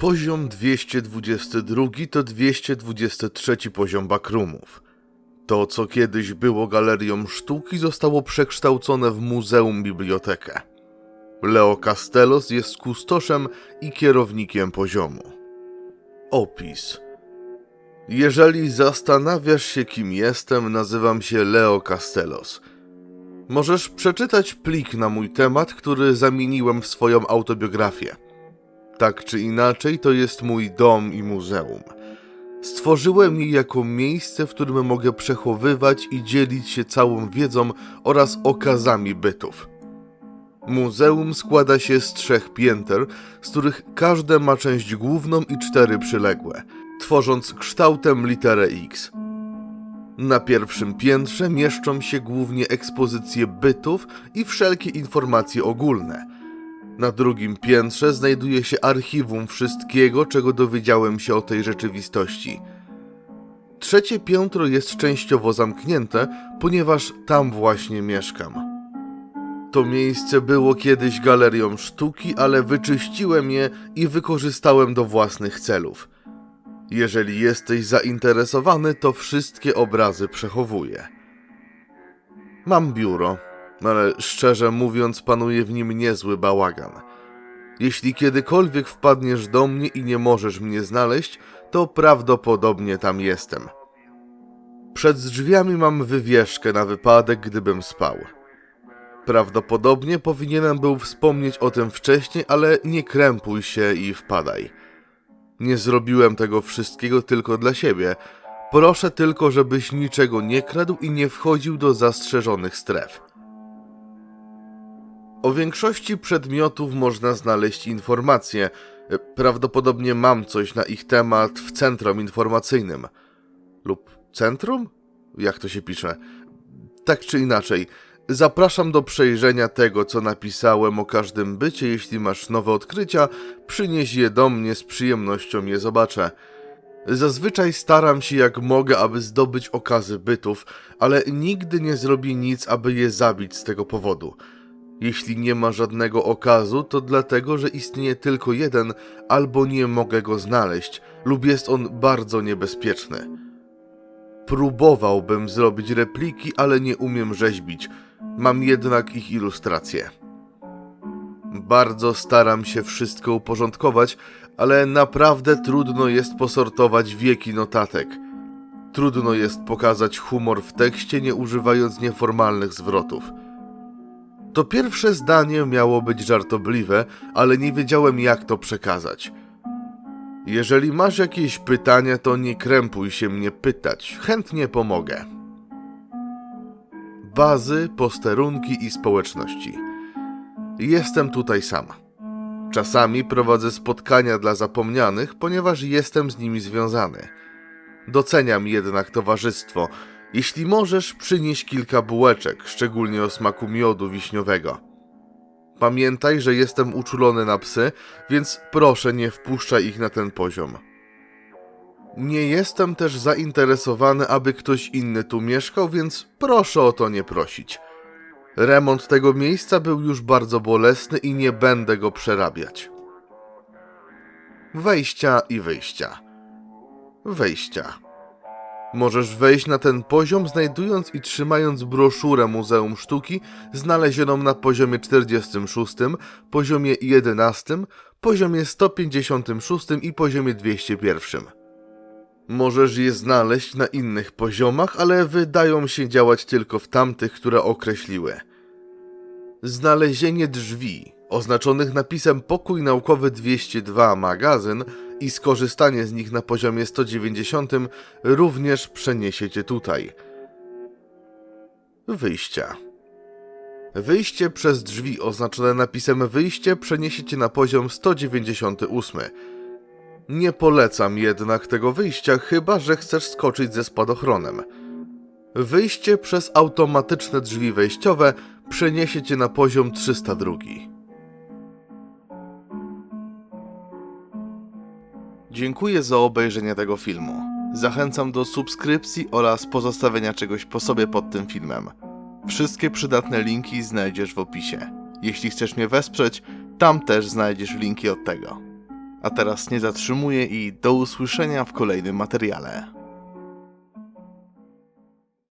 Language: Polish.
Poziom 222 to 223 poziom backroomów. To, co kiedyś było galerią sztuki, zostało przekształcone w muzeum bibliotekę. Leo Castellos jest kustoszem i kierownikiem poziomu. Opis. Jeżeli zastanawiasz się, kim jestem, nazywam się Leo Castellos. Możesz przeczytać plik na mój temat, który zamieniłem w swoją autobiografię. Tak czy inaczej, to jest mój dom i muzeum. Stworzyłem je jako miejsce, w którym mogę przechowywać i dzielić się całą wiedzą oraz okazami bytów. Muzeum składa się z trzech pięter, z których każde ma część główną i cztery przyległe, tworząc kształtem literę X. Na pierwszym piętrze mieszczą się głównie ekspozycje bytów i wszelkie informacje ogólne. Na drugim piętrze znajduje się archiwum wszystkiego, czego dowiedziałem się o tej rzeczywistości. Trzecie piętro jest częściowo zamknięte, ponieważ tam właśnie mieszkam. To miejsce było kiedyś galerią sztuki, ale wyczyściłem je i wykorzystałem do własnych celów. Jeżeli jesteś zainteresowany, to wszystkie obrazy przechowuję. Mam biuro, ale szczerze mówiąc, panuje w nim niezły bałagan. Jeśli kiedykolwiek wpadniesz do mnie i nie możesz mnie znaleźć, to prawdopodobnie tam jestem. Przed drzwiami mam wywieszkę na wypadek, gdybym spał. Prawdopodobnie powinienem był wspomnieć o tym wcześniej, ale nie krępuj się i wpadaj. Nie zrobiłem tego wszystkiego tylko dla siebie. Proszę tylko, żebyś niczego nie kradł i nie wchodził do zastrzeżonych stref. O większości przedmiotów można znaleźć informacje. Prawdopodobnie mam coś na ich temat w centrum informacyjnym. Lub centrum? Jak to się pisze? Tak czy inaczej, zapraszam do przejrzenia tego, co napisałem o każdym bycie. Jeśli masz nowe odkrycia, przynieś je do mnie, z przyjemnością je zobaczę. Zazwyczaj staram się jak mogę, aby zdobyć okazy bytów, ale nigdy nie zrobię nic, aby je zabić z tego powodu. Jeśli nie ma żadnego okazu, to dlatego, że istnieje tylko jeden, albo nie mogę go znaleźć, lub jest on bardzo niebezpieczny. Próbowałbym zrobić repliki, ale nie umiem rzeźbić. Mam jednak ich ilustracje. Bardzo staram się wszystko uporządkować, ale naprawdę trudno jest posortować wieki notatek. Trudno jest pokazać humor w tekście, nie używając nieformalnych zwrotów. To pierwsze zdanie miało być żartobliwe, ale nie wiedziałem jak to przekazać. Jeżeli masz jakieś pytania, to nie krępuj się mnie pytać, chętnie pomogę. Bazy, posterunki i społeczności. Jestem tutaj sama. Czasami prowadzę spotkania dla zapomnianych, ponieważ jestem z nimi związany. Doceniam jednak towarzystwo. Jeśli możesz, przynieś kilka bułeczek, szczególnie o smaku miodu wiśniowego. Pamiętaj, że jestem uczulony na psy, więc proszę nie wpuszczaj ich na ten poziom. Nie jestem też zainteresowany, aby ktoś inny tu mieszkał, więc proszę o to nie prosić. Remont tego miejsca był już bardzo bolesny i nie będę go przerabiać. Wejścia i wyjścia. Wejścia. Możesz wejść na ten poziom, znajdując i trzymając broszurę Muzeum Sztuki, znalezioną na poziomie 46, poziomie 11, poziomie 156 i poziomie 201. Możesz je znaleźć na innych poziomach, ale wydają się działać tylko w tamtych, które określiły. Znalezienie drzwi, oznaczonych napisem Pokój Naukowy 202 magazyn i skorzystanie z nich na poziomie 190 również przeniesiecie tutaj. Wyjścia. Wyjście przez drzwi oznaczone napisem wyjście przeniesiecie na poziom 198. Nie polecam jednak tego wyjścia, chyba że chcesz skoczyć ze spadochronem. Wyjście przez automatyczne drzwi wejściowe przeniesie cię na poziom 302. Dziękuję za obejrzenie tego filmu. Zachęcam do subskrypcji oraz pozostawienia czegoś po sobie pod tym filmem. Wszystkie przydatne linki znajdziesz w opisie. Jeśli chcesz mnie wesprzeć, tam też znajdziesz linki od tego. A teraz nie zatrzymuję i do usłyszenia w kolejnym materiale.